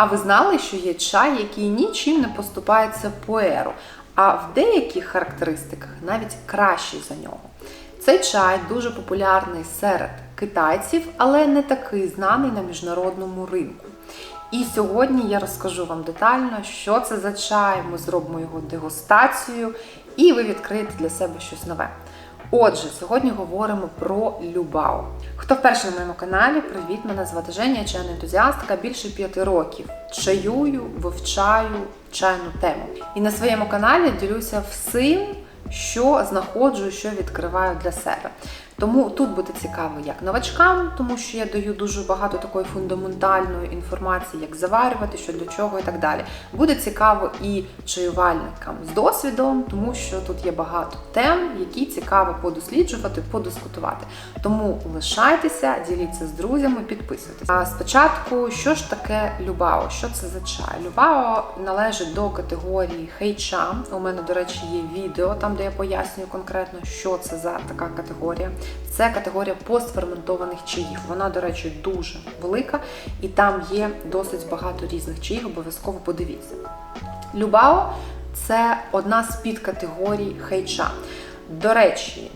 А ви знали, що є чай, який нічим не поступається пуеру, а в деяких характеристиках навіть кращий за нього. Цей чай дуже популярний серед китайців, але не такий знаний на міжнародному ринку. І сьогодні я розкажу вам детально, що це за чай. Ми зробимо його дегустацію, і ви відкриєте для себе щось нове. Отже, сьогодні говоримо про Любао. Хто вперше на моєму каналі, привіт! Мене звати Женя, чайна ентузіастка більше п'яти років. Чаюю, вивчаю чайну тему. І на своєму каналі ділюся всім, що знаходжу, що відкриваю для себе. Тому тут буде цікаво як новачкам, тому що я даю дуже багато такої фундаментальної інформації, як заварювати, що для чого і так далі. Буде цікаво і чаювальникам з досвідом, тому що тут є багато тем, які цікаво подосліджувати, подискутувати. Тому лишайтеся, діліться з друзями, підписуйтесь. А спочатку, що ж таке Любао? Що це за чай? Любао належить до категорії хейча. У мене, до речі, є відео там, де я пояснюю конкретно, що це за така категорія. Це категорія постферментованих чаїв. Вона, до речі, дуже велика, і там є досить багато різних чаїв, обов'язково подивіться. Любао це одна з підкатегорій хейча. До речі,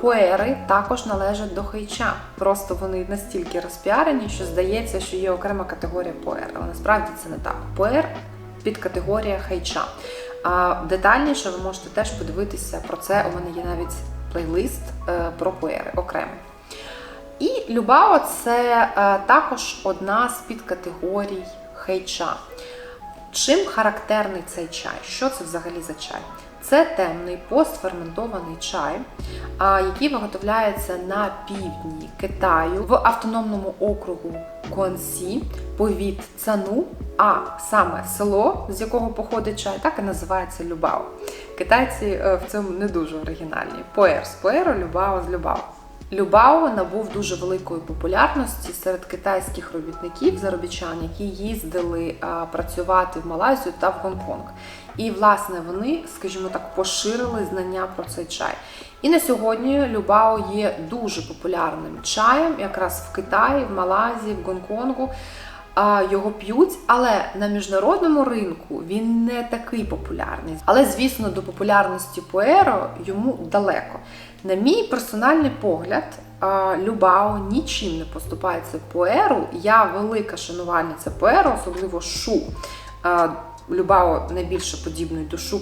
поери також належать до хейча. Просто вони настільки розпіарені, що здається, що є окрема категорія поер. Але насправді це не так. Поер підкатегорія хейча. Детальніше ви можете теж подивитися про це. У мене є навіть плейлист е, про поери окремо. І Любао це е, також одна з підкатегорій хейча. Чим характерний цей чай? Що це взагалі за чай? Це темний постферментований чай, який виготовляється на півдні Китаю в автономному округу Гуансі, повіт Цану, а саме село, з якого походить чай, так і називається Любао. Китайці е, в цьому не дуже оригінальні. Поер з поеру, Любао з Любао. Любао набув дуже великої популярності серед китайських робітників, заробітчан, які їздили працювати в Малайзію та в Гонконг. І, власне, вони, скажімо так, поширили знання про цей чай. І на сьогодні Любао є дуже популярним чаєм, якраз в Китаї, в Малайзії, в Гонконгу. Його п'ють, але на міжнародному ринку він не такий популярний. Але, звісно, до популярності Пуеро йому далеко. На мій персональний погляд, Любао нічим не поступається Пуеру. Я велика шанувальниця Пуеро, особливо шу. Любао найбільше подібний до шу.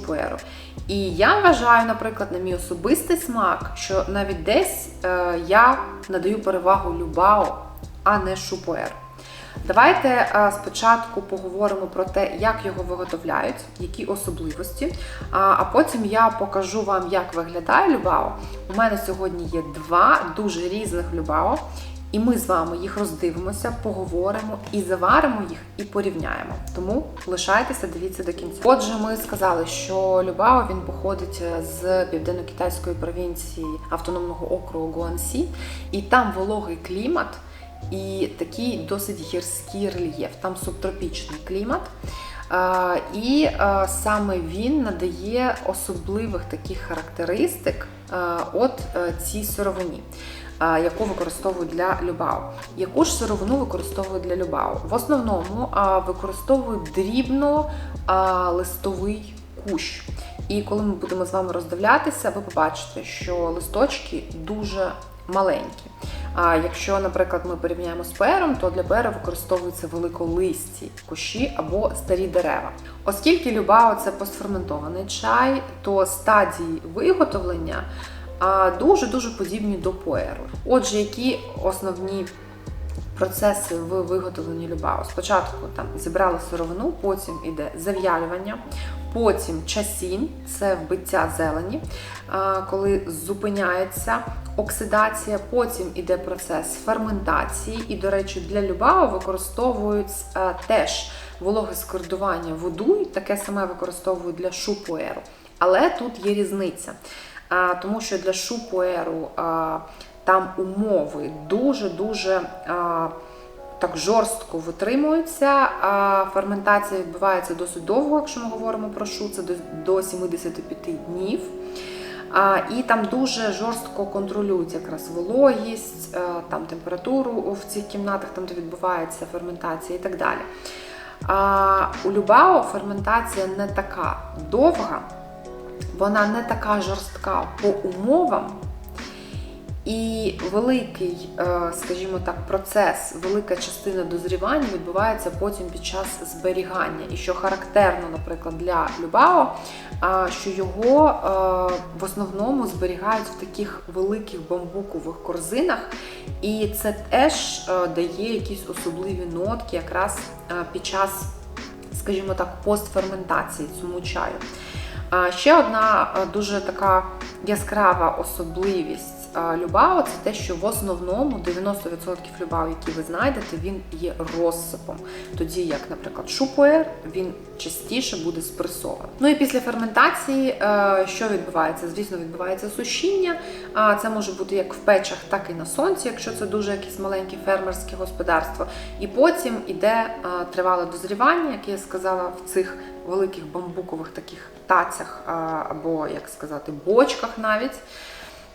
І я вважаю, наприклад, на мій особистий смак, що навіть десь е, я надаю перевагу Любао, а не шу Пуеро. Давайте е, спочатку поговоримо про те, як його виготовляють, які особливості. А потім я покажу вам, як виглядає Любао. У мене сьогодні є два дуже різних Любао. І ми з вами їх роздивимося, поговоримо і заваримо їх, і порівняємо. Тому лишайтеся, дивіться до кінця. Отже, ми сказали, що Любао він походить з південно-китайської провінції автономного округу Гуансі, і там вологий клімат і такий досить гірський рельєф, там субтропічний клімат. І саме він надає особливих таких характеристик от е, цій сировині, яку використовують для Любао. Яку ж сировину використовують для Любао? В основному використовують дрібно листовий кущ. І коли ми будемо з вами роздивлятися, ви побачите, що листочки дуже маленькі. А якщо, наприклад, ми порівняємо з пером, то для пера використовуються великолисті кущі або старі дерева. Оскільки любао це постферментований чай, то стадії виготовлення дуже-дуже подібні до поеру. Отже, які основні процеси в виготовленні любао? Спочатку там зібрали сировину, потім іде зав'ялювання, потім часінь це вбиття зелені, коли зупиняється оксидація, потім іде процес ферментації, і, до речі, для любао використовують а, теж вологе скордування воду, таке саме використовують для шупуеру. Але тут є різниця, а, тому що для шупуеру а, там умови дуже-дуже. Так жорстко витримуються, а ферментація відбувається досить довго, якщо ми говоримо про шу, це до 75 днів. І там дуже жорстко контролюють якраз вологість, е, там температуру в цих кімнатах, там де відбувається ферментація і так далі. У Любао ферментація не така довга, вона не така жорстка по умовам. І великий, е, скажімо так, процес, велика частина дозрівання відбувається потім під час зберігання. І що характерно, наприклад, для Любао, а, що його е, в основному зберігають в таких великих бамбукових корзинах, і це теж е, дає якісь особливі нотки якраз е, під час, скажімо так, постферментації цьому чаю. Ще одна е, дуже така яскрава особливість е, Любао це те, що в основному 90% Любао, які ви знайдете, він є розсипом. Тоді, як, наприклад, шупуер, він частіше буде спресований. Ну і після ферментації, е, що відбувається? Звісно, відбувається сушіння. А Це може бути як в печах, так і на сонці, якщо це дуже якесь маленьке фермерське господарство. І потім іде е, тривале дозрівання, як я сказала, в цих великих бамбукових таких тацях або, як сказати, бочках навіть.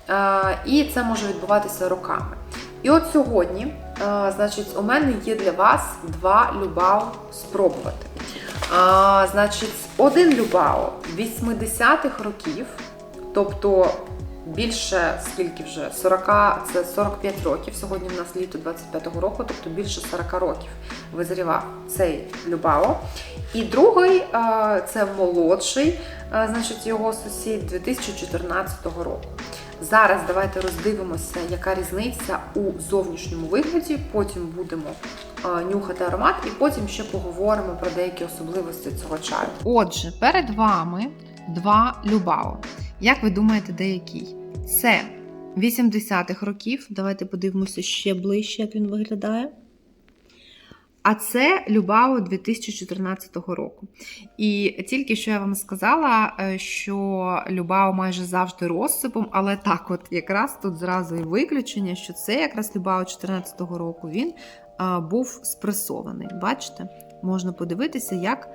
А, І це може відбуватися роками. І от сьогодні, значить, у мене є для вас два любао спробувати. Значить, один любао 80-х років, тобто більше скільки вже 40, це 45 років. Сьогодні в нас літо 25-го року, тобто більше 40 років визрівав цей Любао. І другий е, це молодший, е, значить, його сусід 2014 року. Зараз давайте роздивимося, яка різниця у зовнішньому вигляді. Потім будемо е, нюхати аромат, і потім ще поговоримо про деякі особливості цього чаю. Отже, перед вами два Любао. Як ви думаєте, де який? Це 80-х років. Давайте подивимося ще ближче, як він виглядає. А це Любао 2014 року. І тільки що я вам сказала, е, що Любао майже завжди розсипом, але так, от якраз тут зразу і виключення, що це якраз Любао 2014 року він а, був спресований. Бачите? Можна подивитися, як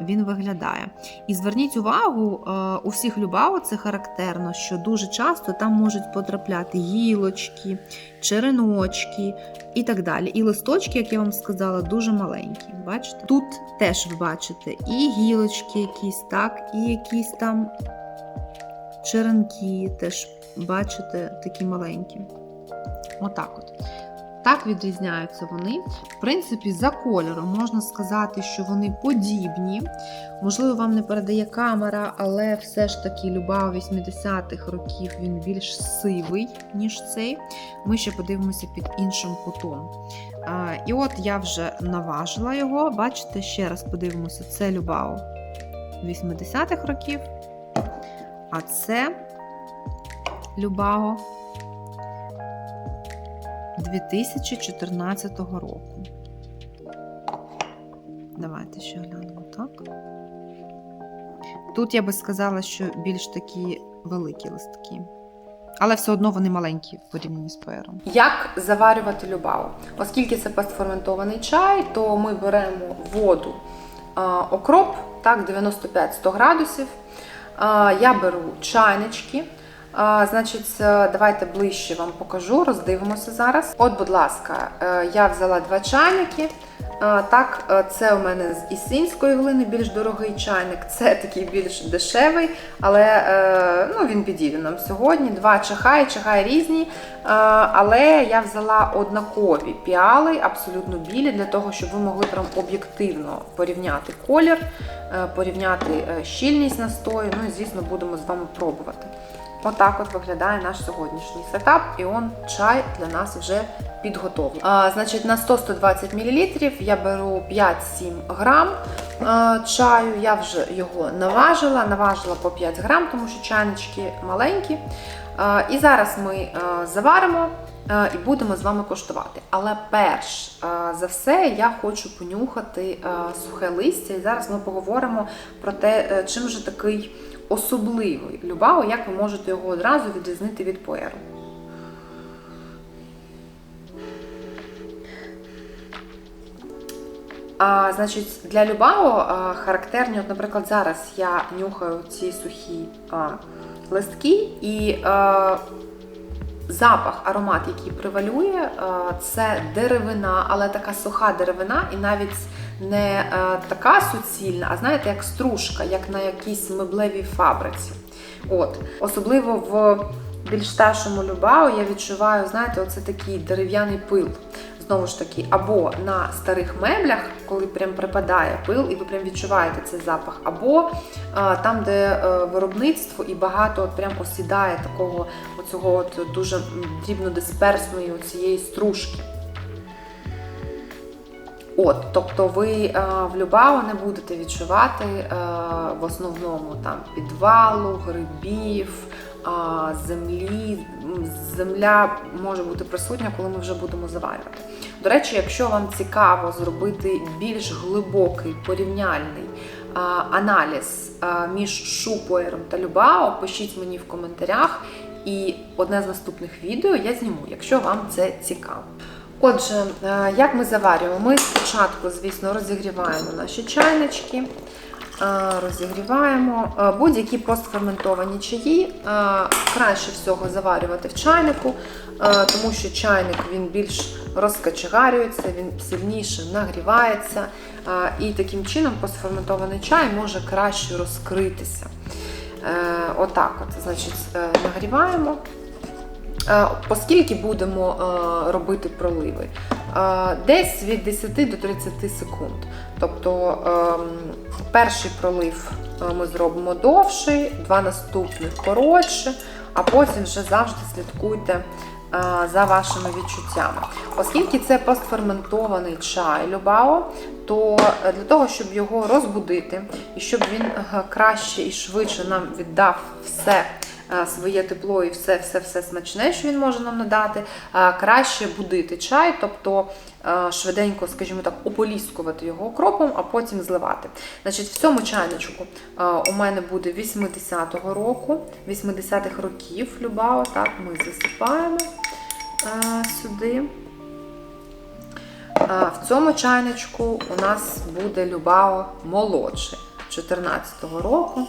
він виглядає. І зверніть увагу, у всіх любао це характерно, що дуже часто там можуть потрапляти гілочки, череночки і так далі. І листочки, як я вам сказала, дуже маленькі. Бачите? Тут теж ви бачите і гілочки якісь, так, і якісь там черенки, теж бачите, такі маленькі. Отак от. Так відрізняються вони. В принципі, за кольором можна сказати, що вони подібні. Можливо, вам не передає камера, але все ж таки Люба 80-х років він більш сивий, ніж цей. Ми ще подивимося під іншим кутом. І от я вже наважила його. Бачите, ще раз подивимося, це Любао 80-х років. А це Любао 2014 року. Давайте ще глянемо так. Тут я би сказала, що більш такі великі листки. Але все одно вони маленькі в порівнянні з паером. Як заварювати любау? Оскільки це пастферментований чай, то ми беремо воду, окроп, так, 95-100 градусів. Я беру чайнички. А, Значить, е, давайте ближче вам покажу, роздивимося зараз. От, будь ласка, е, я взяла два чайники. Так, е, це у мене з ісінської глини більш дорогий чайник, це такий більш дешевий, але ну, він підійде нам сьогодні. Два чахаї, чахаї різні. Але я взяла однакові піали, абсолютно білі, для того, щоб ви могли прям об'єктивно порівняти колір, порівняти щільність настою. Ну і, звісно, будемо з вами пробувати. Отак от виглядає наш сьогоднішній сетап, і он чай для нас вже підготовлений. А, Значить, на 100-120 мл я беру 5-7 грам а, чаю, я вже його наважила, наважила по 5 грам, тому що чайнички маленькі. А, і зараз ми а, заваримо. І будемо з вами коштувати. Але перш за все я хочу понюхати сухе листя, і зараз ми поговоримо про те, е, чим же такий особливий любао, як ви можете його одразу відрізнити від поеру. А, Значить, для Любао а, характерні, от, наприклад, зараз я нюхаю ці сухі а, листки, і а, запах, аромат, який превалює, а, це деревина, але така суха деревина, і навіть не е, така суцільна, а знаєте, як стружка, як на якійсь меблевій фабриці. От, особливо в більш старшому любау я відчуваю, знаєте, оце такий дерев'яний пил. Знову ж таки, або на старих меблях, коли прям припадає пил, і ви прям відчуваєте цей запах, або а, там, де е, виробництво і багато от прям осідає такого оцього от дуже дрібнодисперсної цієї стружки. От, тобто ви е, в Любао не будете відчувати е, в основному там підвалу, грибів, е, землі. Земля може бути присутня, коли ми вже будемо заварювати. До речі, якщо вам цікаво зробити більш глибокий порівняльний е, аналіз е, між шупоєром та Любао, пишіть мені в коментарях, і одне з наступних відео я зніму, якщо вам це цікаво. Отже, е, як ми заварюємо? Ми спочатку, звісно, розігріваємо наші чайнички, е, розігріваємо Е, будь-які постферментовані чаї. Краще всього заварювати в чайнику, тому що чайник він більш розкачегарюється, він сильніше нагрівається, і таким чином постферментований чай може краще розкритися. Отак, от, значить, нагріваємо. Е, Оскільки будемо е, робити проливи? Е, Десь від 10 до 30 секунд. Тобто ем, перший пролив ми зробимо довший, два наступних коротше, а потім вже завжди слідкуйте за вашими відчуттями. Оскільки це постферментований чай Любао, то для того, щоб його розбудити і щоб він краще і швидше нам віддав все своє тепло і все, все, все смачне, що він може нам надати, е, краще будити чай, тобто е, швиденько, скажімо так, ополіскувати його окропом, а потім зливати. Значить, в цьому чайничку е, у мене буде 80-го року, 80-х років Любао, так, ми засипаємо е, сюди. В цьому чайничку у нас буде Любао молодший 14-го року.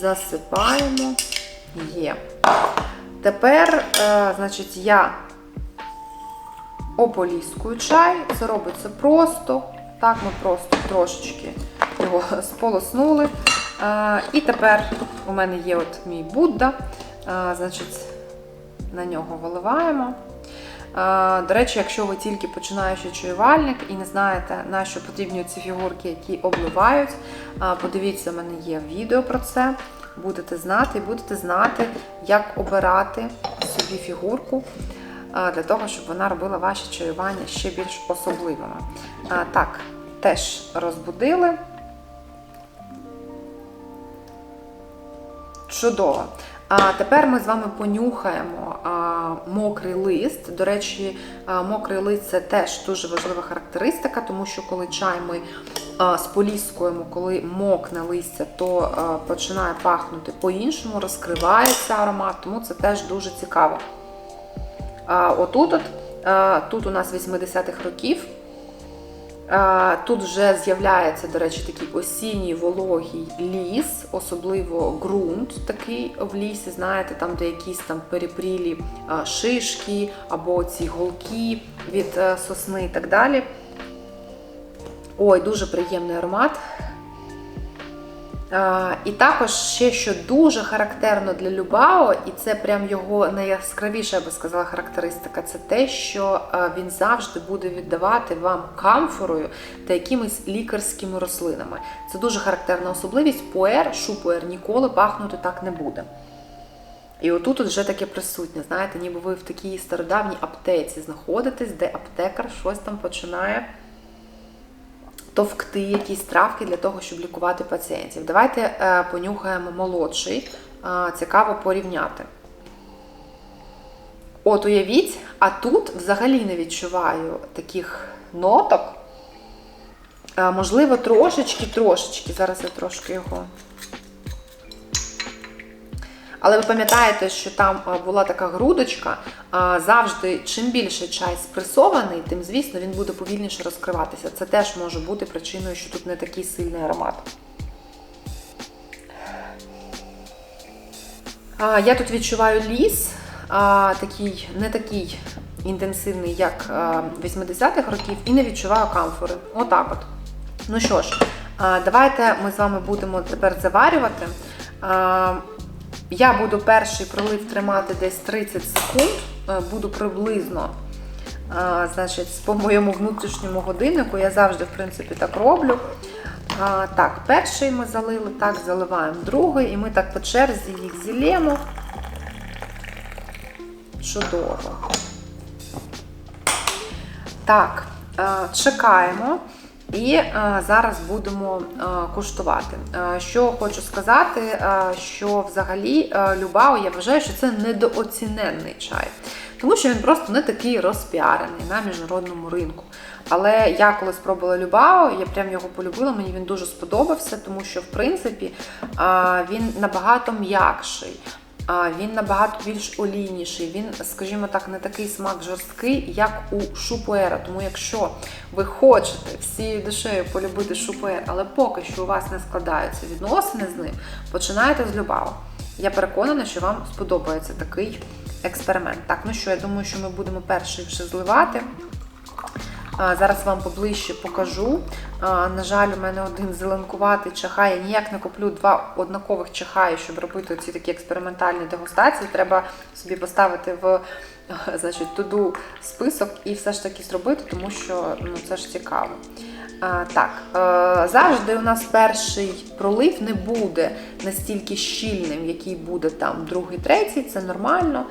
Засипаємо. Є. Тепер, е, значить, я ополіскую чай. Це робиться просто. Так, ми просто трошечки його сполоснули. Е, І тепер у мене є от мій Будда. Е, Значить, на нього виливаємо. Е, До речі, якщо ви тільки починаючий чаювальник і не знаєте, на що потрібні ці фігурки, які обливають, е, подивіться, в мене є відео про це. Будете знати і будете знати, як обирати собі фігурку для того, щоб вона робила ваше чаювання ще більш особливими. Так, теж розбудили. Чудово. А тепер ми з вами понюхаємо а, мокрий лист. До речі, а, мокрий лист це теж дуже важлива характеристика, тому що коли чай ми а, споліскуємо, коли мокне листя, то починає пахнути по-іншому, розкривається аромат, тому це теж дуже цікаво. Отут, от, тут у нас 80-х років. Тут вже з'являється, до речі, такий осінній вологий ліс, особливо ґрунт такий в лісі, знаєте, там де якісь там перепрілі шишки або ці голки від е, сосни і так далі. Ой, дуже приємний аромат. І також ще, що дуже характерно для Любао, і це прям його найяскравіша, я би сказала, характеристика, це те, що він завжди буде віддавати вам камфорою та якимись лікарськими рослинами. Це дуже характерна особливість. Пуер, шупуер ніколи пахнути так не буде. І отут от вже таке присутнє, знаєте, ніби ви в такій стародавній аптеці знаходитесь, де аптекар щось там починає товкти якісь травки для того, щоб лікувати пацієнтів. Давайте е, понюхаємо молодший. Е, цікаво порівняти. От уявіть, а тут взагалі не відчуваю таких ноток. Е, можливо, трошечки-трошечки. Зараз я трошки його. Але ви пам'ятаєте, що там е, була така грудочка. Завжди, чим більше чай спресований, тим, звісно, він буде повільніше розкриватися. Це теж може бути причиною, що тут не такий сильний аромат. Я тут відчуваю ліс, такий, не такий інтенсивний, як а, 80-х років, і не відчуваю камфори. Отак от. Ну що ж, давайте ми з вами будемо тепер заварювати. Я буду перший пролив тримати десь 30 секунд, Е, буду приблизно, значить, по моєму внутрішньому годиннику. Я завжди, в принципі, так роблю. А, Так, перший ми залили, так, заливаємо другий, і ми так по черзі їх зілємо. Чудово. Так, е, чекаємо. І е, зараз будемо е, куштувати. Е, що хочу сказати, що взагалі Любао, я вважаю, що це недооціненний чай, тому що він просто не такий розпіарений на міжнародному ринку. Але я коли спробувала Любао, я прям його полюбила, мені він дуже сподобався, тому що в принципі він набагато м'якший. Він набагато більш олійніший, він, скажімо так, не такий смак жорсткий, як у шупуера. Тому якщо ви хочете всією душею полюбити шупуер, але поки що у вас не складаються відносини з ним, починайте з Любао. Я переконана, що вам сподобається такий експеримент. Так, ну що, я думаю, що ми будемо перший вже зливати. Зараз вам поближче покажу. На жаль, у мене один зеленкуватий чахай. Я ніяк не куплю два однакових чахаї, щоб робити ці такі експериментальні дегустації. Треба собі поставити в значить, туду список і все ж таки зробити, тому що ну, це ж цікаво. Так, е, завжди у нас перший пролив не буде настільки щільним, який буде там другий, третій. Це нормально,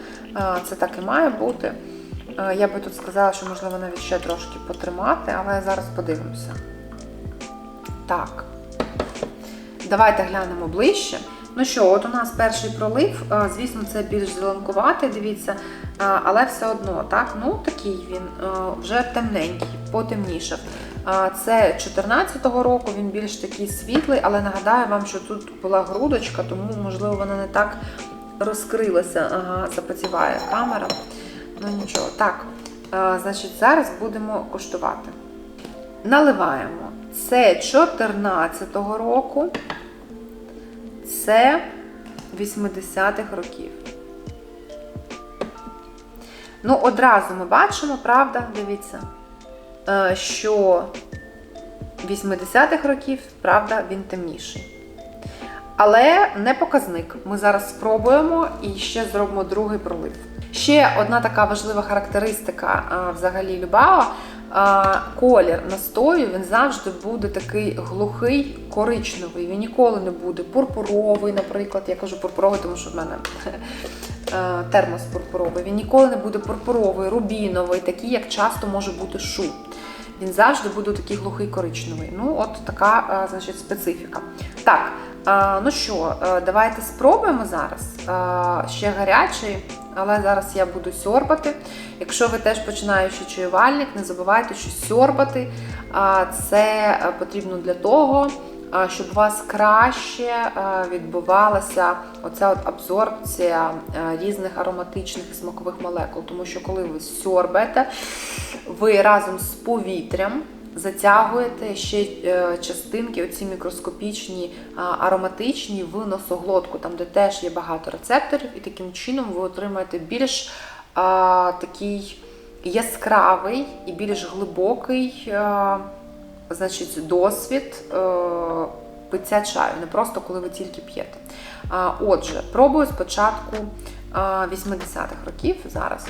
це так і має бути. Е, Я би тут сказала, що можливо навіть ще трошки потримати, але зараз подивимося. Так. Давайте глянемо ближче. Ну що, от у нас перший пролив, е, звісно, це більш зеленкуватий, дивіться, е, але все одно, так, ну такий він вже темненький, потемнішав. Це 14-го року, він більш такий світлий, але нагадаю вам, що тут була грудочка, тому, можливо, вона не так розкрилася. Ага, запотіває камера. Ну нічого. Так, е, значить, зараз будемо куштувати. Наливаємо. Це 14-го року, це 80-х років. Ну, одразу ми бачимо, правда, дивіться, е, що 80-х років, правда, він темніший. Але не показник. Ми зараз спробуємо і ще зробимо другий пролив. Ще одна така важлива характеристика а, взагалі Любао. а, Колір настою він завжди буде такий глухий, коричневий. Він ніколи не буде пурпуровий, наприклад. Я кажу пурпуровий, тому що в мене е, термос пурпуровий. Він ніколи не буде пурпуровий, рубіновий, такий, як часто може бути шу. Він завжди буде такий глухий коричневий. Ну, от така, е, значить, специфіка. Так, е, ну що, е, давайте спробуємо зараз. Е, Ще гарячий, але зараз я буду сьорбати. Якщо ви теж починаючий чаювальник, не забувайте, що сьорбати це е, потрібно для того, щоб у вас краще е, відбувалася оця от абсорбція е, різних ароматичних і смакових молекул. Тому що коли ви сьорбаєте, ви разом з повітрям затягуєте ще е, частинки, оці мікроскопічні, ароматичні в носоглотку, там де теж є багато рецепторів, і таким чином ви отримаєте більш а, такий яскравий і більш глибокий а, значить, досвід е, пиття чаю, не просто коли ви тільки п'єте. А, Отже, пробую спочатку а, 80-х років зараз.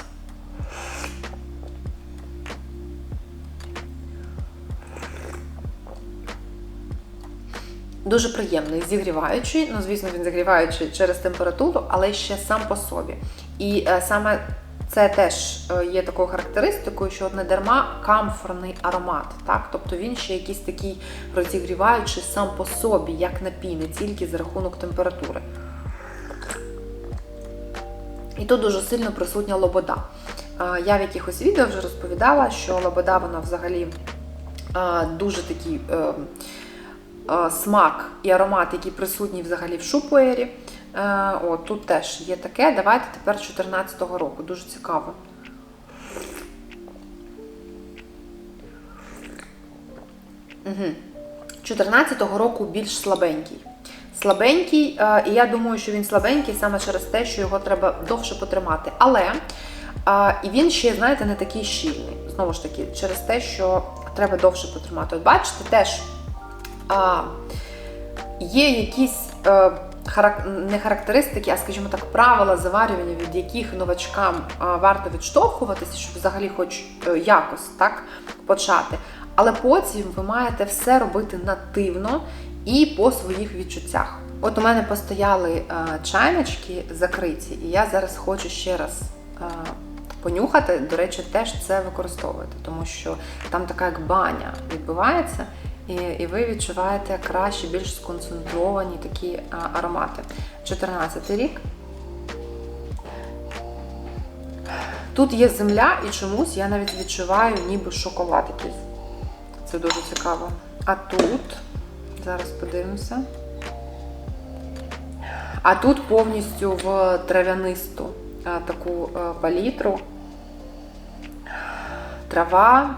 Дуже приємний, зігріваючий. Ну, звісно, він зігріваючий через температуру, але ще сам по собі. І е, саме це теж е, є такою характеристикою, що не дарма камфорний аромат. Так? Тобто він ще якийсь такий розігріваючий сам по собі, як напій, не тільки за рахунок температури. І тут дуже сильно присутня лобода. Я в якихось відео вже розповідала, що лобода вона взагалі дуже такий. Е, смак і аромат, який присутній взагалі в шупуері. Е, О, тут теж є таке. Давайте тепер 14-го року. Дуже цікаво. Угу. 14-го року більш слабенький. Слабенький, е, і я думаю, що він слабенький саме через те, що його треба довше потримати. Але і він ще, знаєте, не такий щільний. Знову ж таки, через те, що треба довше потримати. От бачите, теж А, є якісь е, не характеристики, а скажімо так, правила заварювання, від яких новачкам варто відштовхуватися, щоб взагалі хоч е, якось так почати. Але потім ви маєте все робити нативно і по своїх відчуттях. От у мене постояли е, чайнички закриті, і я зараз хочу ще раз понюхати. До речі, теж це використовувати, тому що там така як баня відбувається, і, і ви відчуваєте краще, більш сконцентровані такі а, аромати. 14 рік. Тут є земля, і чомусь я навіть відчуваю ніби шоколад якийсь. Це дуже цікаво. А тут, зараз подивимося. А тут повністю в трав'янисту таку палітру. Трава,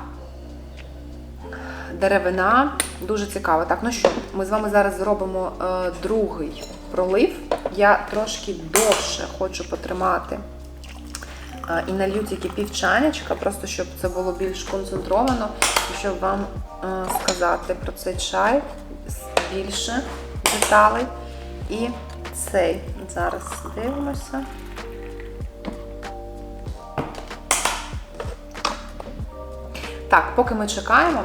деревина. Дуже цікаво. Так, ну що, ми з вами зараз зробимо е, другий пролив. Я трошки довше хочу потримати е, і налью тільки пів чайничка, просто щоб це було більш концентровано, і щоб вам е, сказати про цей чай більше деталей. І цей зараз дивимося. Так, поки ми чекаємо.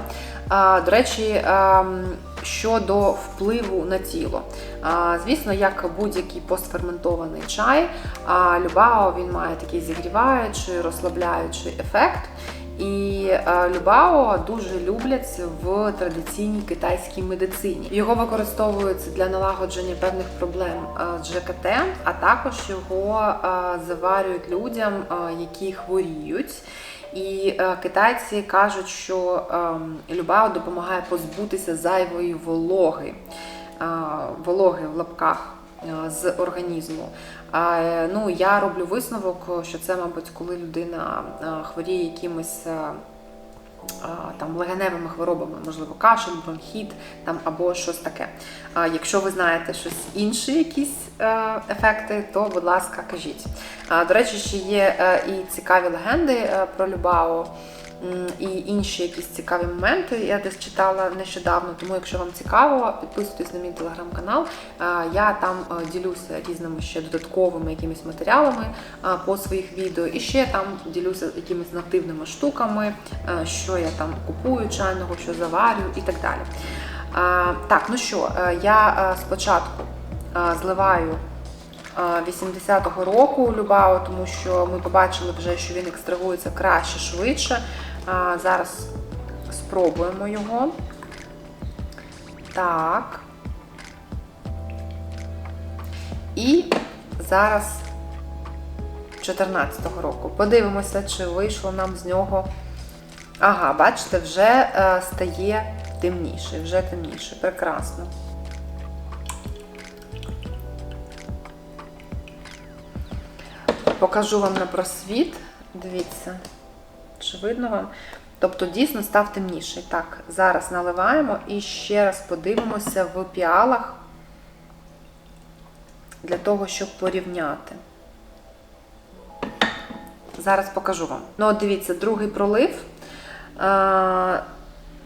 До речі, ем, щодо впливу на тіло. Звісно, як будь-який постферментований чай, Любао він має такий зігріваючий, розслабляючий ефект. І е, Любао дуже люблять в традиційній китайській медицині. Його використовують для налагодження певних проблем е, з ЖКТ, а також його е, заварюють людям, які хворіють. І е, китайці кажуть, що е, Любао допомагає позбутися зайвої вологи, е, вологи в лапках е, з організму. Ну, я роблю висновок, що це, мабуть, коли людина хворіє якимось. Там легеневими хворобами, можливо, кашель, бронхіт там або щось таке. Якщо ви знаєте щось інші якісь е, ефекти, то будь ласка, кажіть. До речі, ще є е, і цікаві легенди е, про Любао. І інші якісь цікаві моменти я десь читала нещодавно. Тому, якщо вам цікаво, підписуйтесь на мій телеграм-канал. Я там е, ділюся різними ще додатковими якимись матеріалами е, по своїх відео. І ще там ділюся якимись нативними штуками, е, що я там купую чайного, що заварю і так далі. Так, ну що, я спочатку зливаю е, 80-го року Любао, тому що ми побачили вже, що він екстрагується краще, швидше. Зараз спробуємо його. Так. І зараз 14-го року. Подивимося, чи вийшло нам з нього. Ага, бачите, вже е, стає темніше, вже темніше. Прекрасно. Покажу вам на просвіт. Дивіться, чи видно вам? Тобто дійсно став темніший. Так, зараз наливаємо і ще раз подивимося в піалах для того, щоб порівняти. Зараз покажу вам. Ну, от дивіться, другий пролив. А,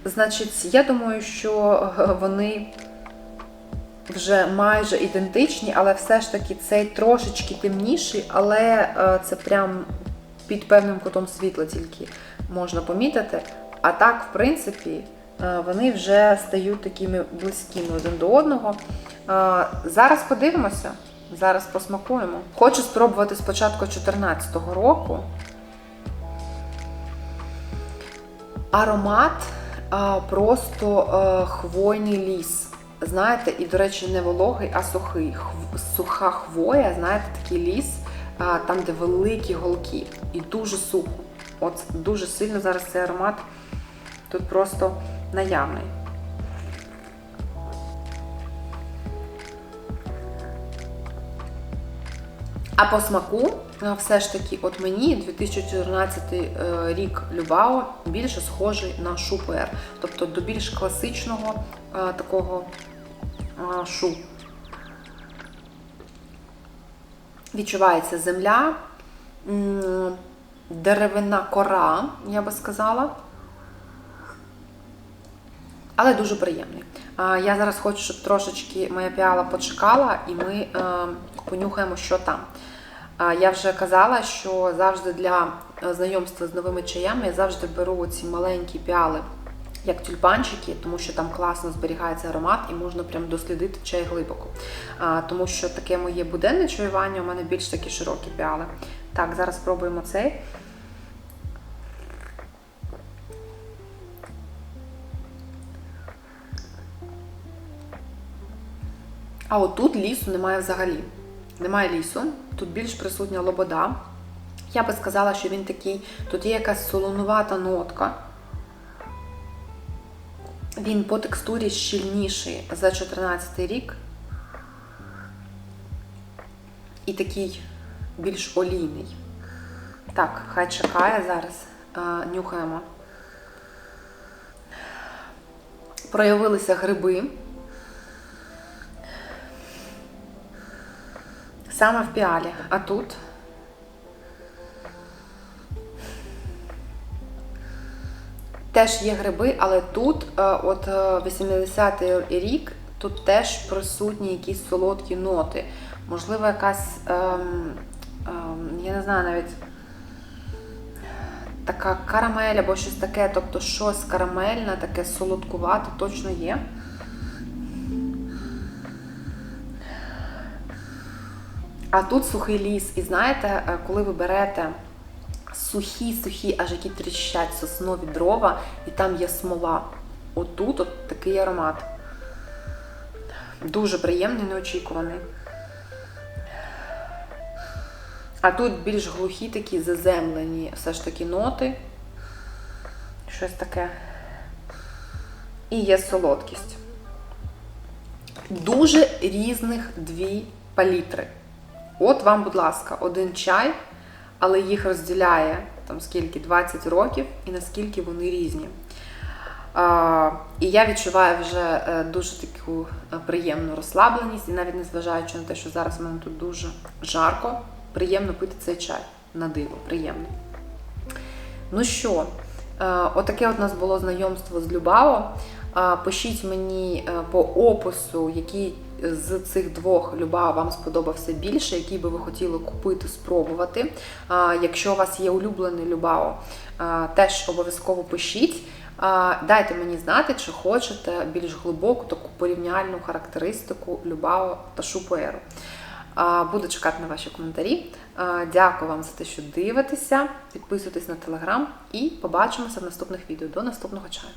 значить, я думаю, що вони вже майже ідентичні, але все ж таки цей трошечки темніший, але е, це прям під певним кутом світла тільки можна помітити. А так, в принципі, е, вони вже стають такими близькими один до одного. Е, Зараз подивимося, зараз посмакуємо. Хочу спробувати спочатку 2014 року. Аромат просто хвойний ліс. Знаєте, і, до речі, не вологий, а сухий. Суха хвоя, знаєте, такий ліс, там, де великі голки. І дуже сухо. От дуже сильно зараз цей аромат тут просто наявний. А по смаку, все ж таки, от мені 2014 е, рік Любао більше схожий на шупер, тобто до більш класичного такого шу. Відчувається земля, деревина кора, я би сказала. Але дуже приємний. Я зараз хочу, щоб трошечки моя піала почекала, і ми е, понюхаємо, що там. Я вже казала, що завжди для е, знайомства з новими чаями я завжди беру ці маленькі піали, як тюльпанчики, тому що там класно зберігається аромат і можна прям дослідити чай глибоко. А, Тому що таке моє буденне чаювання, у мене більш такі широкі піали. Так, зараз спробуємо цей. А отут лісу немає взагалі. Немає лісу, тут більш присутня лобода. Я би сказала, що він такий, тут є якась солонувата нотка. Він по текстурі щільніший за 14 рік. І такий більш олійний. Так, хай чекає зараз. А, нюхаємо. Проявилися гриби. Саме в піалі. А тут теж є гриби, але тут, е, от 80-й рік, тут теж присутні якісь солодкі ноти. Можливо, якась, ем, ем, я не знаю навіть така карамель або щось таке, тобто щось карамельне, таке солодкувате точно є. А тут сухий ліс. І знаєте, е, коли ви берете сухі-сухі, аж які тріщать соснові дрова, і там є смола. Отут от такий аромат. Дуже приємний, неочікуваний. А тут більш глухі такі заземлені все ж таки ноти. Щось таке. І є солодкість. Дуже різних дві палітри. От вам, будь ласка, один чай, але їх розділяє там скільки 20 років і наскільки вони різні. А, і я відчуваю вже е, дуже таку е, приємну розслабленість, і навіть незважаючи на те, що зараз в мене тут дуже жарко, приємно пити цей чай. На диво, приємно. Ну що, е, отаке от у нас було знайомство з Любао. Е, Пишіть мені по опису, який з цих двох Любао вам сподобався більше, який би ви хотіли купити, спробувати. Якщо у вас є улюблений Любао, теж обов'язково пишіть. Дайте мені знати, чи хочете більш глибоку таку порівняльну характеристику Любао та Шупуеру. Буду чекати на ваші коментарі. Дякую вам за те, що дивитеся. Підписуйтесь на телеграм і побачимося в наступних відео. До наступного чаю.